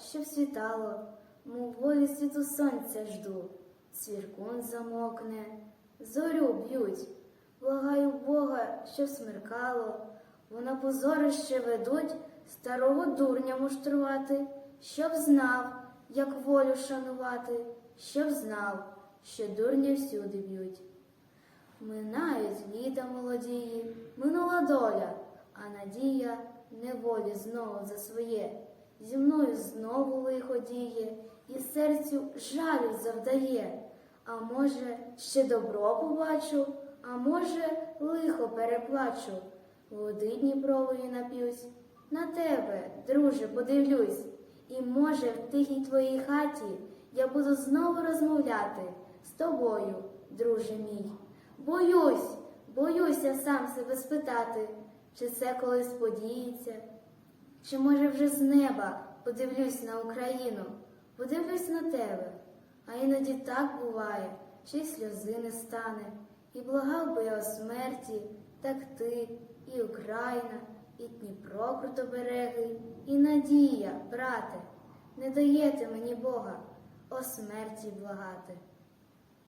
щоб світало, мов волі світу сонця жду. Цвіркун замокне, зорю б'ють, благаю Бога, щоб смеркало, бо на позорище ведуть старого дурня муштрувати, щоб знав, як волю шанувати, щоб знав, що дурні всюди б'ють. Минають літа молодії, минула доля, а надія неволі знову за своє. Зі мною знову лихо діє, і серцю жалю завдає. А може, ще добро побачу, а може, лихо переплачу. Води Дніпрової нап'юсь, на тебе, друже, подивлюсь, і може в тихій твоїй хаті я буду знову розмовляти з тобою, друже мій. Боюсь, боюся сам себе спитати, чи це колись подіється, чи може вже з неба подивлюсь на Україну, подивлюсь на тебе, а іноді так буває, що й сльози не стане, і благав би я о смерті, так ти, і Україна, і Дніпро крутоберегий, і надія, брате, не даєте мені Бога о смерті благати.